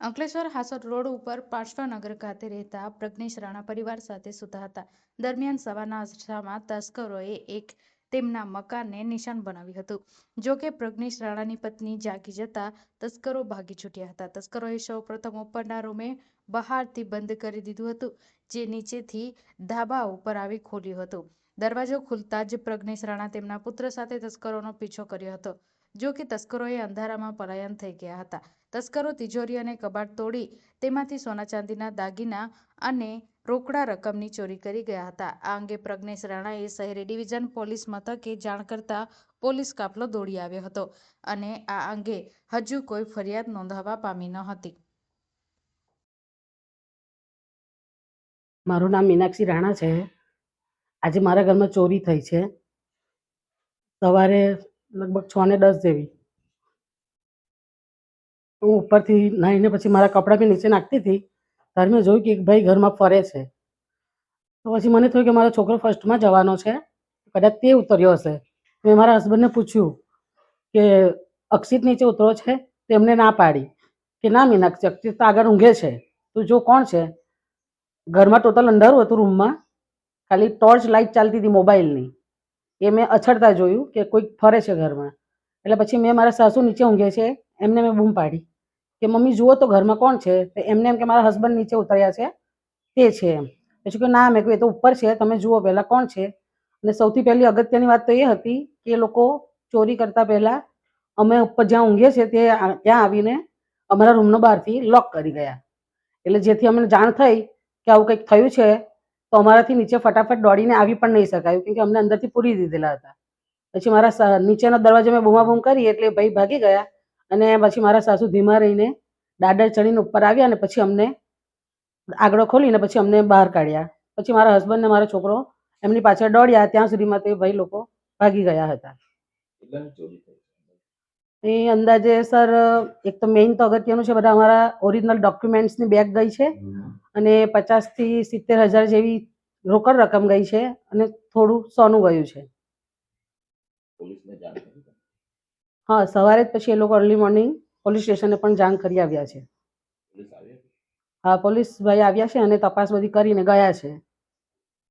Ankleshwar Hansot road ઉપર પાર્શ્વનગર ખાતે રહેતા પ્રજ્ઞેશ રાણા પરિવાર સાથે સૂતા હતા. દરમિયાન સવારના અરસામાં તસ્કરોએ એક તેમના મકાનને નિશાન બનાવ્યું હતું. જો કે પ્રજ્ઞેશ રાણાની પત્ની જાગી જતા તસ્કરો ભાગી છૂટ્યા હતા. તસ્કરોએ સૌ પ્રથમ ઉપરના રૂમે બહારથી બંધ કરી દીધું હતું, જે નીચેથી ધાબા ઉપર આવી ખોલ્યું હતું. દરવાજો ખુલતા જ પ્રજ્ઞેશ રાણા તેમના પુત્ર સાથે તસ્કરોનો પીછો કર્યો હતો. જો કે તસ્કરોએ અંધારામાં પલાયન થઈ ગયા હતા. તસ્કરો તિજોરી અને કબાટ તોડી તેમાંથી સોના ચાંદીના દાગીના અને રોકડા રકમની ચોરી કરી ગયા હતા. આ અંગે પ્રજ્ઞેશ રાણાએ શહેરી ડિવિઝન પોલીસ મથકે જાણ કરતા પોલીસ કાફલો દોડી આવ્યો હતો અને આ અંગે હજુ કોઈ ફરિયાદ નોંધાવા પામી ન હતી. મારું નામ મીનાક્ષી રાણા છે. આજે મારા ઘરમાં ચોરી થઈ છે. સવારે લગભગ છ ને દસ જેવી. હું ઉપરથી નાહીને પછી મારા કપડાં બી નીચે નાખતી હતી. ત્યારે મેં જોયું કે એક ભાઈ ઘરમાં ફરે છે. તો પછી મને થયું કે મારો છોકરો ફર્સ્ટમાં જવાનો છે. કદાચ તે ઉતર્યો હશે. મેં મારા હસબન્ડને પૂછ્યું કે અક્ષિત નીચે ઉતરો છે? તેમને ના પાડી કે ના મીનાક્ષી, અક્ષિત તો આગળ ઊંઘે છે. તું જો કોણ છે? ઘરમાં ટોટલ અંધારું હતું રૂમમાં ખાલી ટોર્ચ લાઇટ ચાલતી હતી મોબાઈલની એ મેં અછડતા જોયું કે કોઈક ફરે છે ઘરમાં. એટલે પછી મેં મારા સાસુ નીચે ઊંઘે છે, એમને મેં બૂમ પાડી કે, મમ્મી, જુઓ તો ઘરમાં કોણ છે? તો એમને એમ કે, મારા હસબન્ડ નીચે ઉતર્યા છે, તે છે. એમ. પછી કે ના, મેં કહ્યું એ તો ઉપર છે, તમે જુઓ પહેલાં કોણ છે. અને સૌથી પહેલી અગત્યની વાત તો એ હતી કે, એ લોકો ચોરી કરતા પહેલાં અમે ઉપર જ્યાં ઊંઘીએ છીએ, તે ત્યાં આવીને અમારા રૂમનો બહારથી લોક કરી ગયા. એટલે જેથી અમને જાણ થઈ કે આવું કંઈક થયું છે તો અમારાથી નીચે ફટાફટ દોડીને આવી પણ નહીં શકાયું, કેમકે અમને અંદરથી પૂરી દીધેલા હતા. પછી મારા નીચેનો દરવાજો મેં બૂમાબૂમ કરી એટલે ભાઈ ભાગી ગયા અને પછી મારા સાસુ ધીમા રહીને દાદર ચડીને ઉપર આવ્યા અને પછી અમને આગળ ખોલીને પછી અમને બહાર કાઢ્યા. પછી મારા હસબન્ડ ને મારો છોકરો એમની પાછળ દોડ્યા, ત્યાં સુધીમાં તે ભાઈ લોકો ભાગી ગયા હતા. એ અંદાજે સર એક તો મેઇન તો અગત્યનું છે બધા અમારા ઓરિજિનલ ડોક્યુમેન્ટ્સની બેગ ગઈ છે અને પચાસથી સિત્તેર હજાર જેવી રોકડ રકમ ગઈ છે અને થોડું સોનું ગયું છે? હા સવારે જ પછી એ લોકો અર્લી મોર્નિંગ પોલીસ સ્ટેશને પણ જાણ કરી આવ્યા છે? હા પોલીસ ભાઈ આવ્યા છે અને તપાસ બધી કરીને ગયા છે